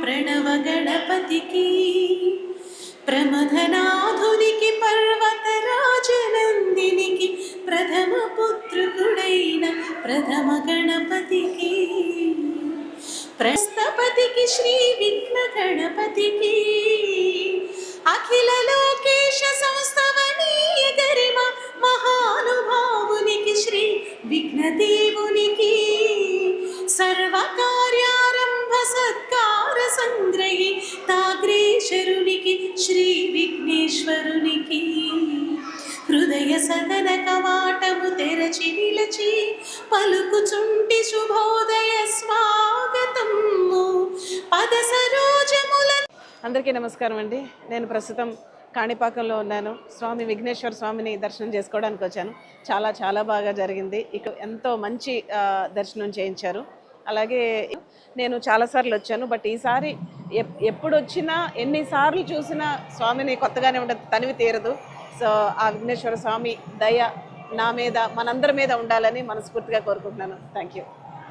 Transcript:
ప్రణవ గణపతికి ప్రమథనాధునికి పర్వతరాజనందినికి ప్రథమ పుత్రుడైన ప్రథమ గణపతికి ప్రస్థపతికి శ్రీ విఘ్న గణపతికి అఖిల లోకేశ సంస్థవనీయ గరిమ మహానుభావునికి శ్రీ విఘ్నదేవుని సంగ్రహి తాగ్రేశరునికి శ్రీ విఘ్నేశ్వరునికి. హృదయ సదన కవాటము తెరచి నిలచి పలుకుచుంటి శుభోదయ స్వాగతము. పద సరోజముల అందరికీ నమస్కారం అండి. నేను ప్రస్తుతం కాణిపాకంలో ఉన్నాను. స్వామి విఘ్నేశ్వర స్వామిని దర్శనం చేసుకోవడానికి వచ్చాను. చాలా చాలా బాగా జరిగింది. ఇక ఎంతో మంచి దర్శనం చేయించారు. అలాగే నేను చాలాసార్లు వచ్చాను బట్ ఈసారి ఎప్పుడు వచ్చినా ఎన్నిసార్లు చూసినా స్వామిని కొత్తగానే ఉండదు తనివి తీరదు. సో ఆ విఘ్నేశ్వర స్వామి దయ నా మీద మనందరి మీద ఉండాలని మనస్ఫూర్తిగా కోరుకుంటున్నాను. Thank you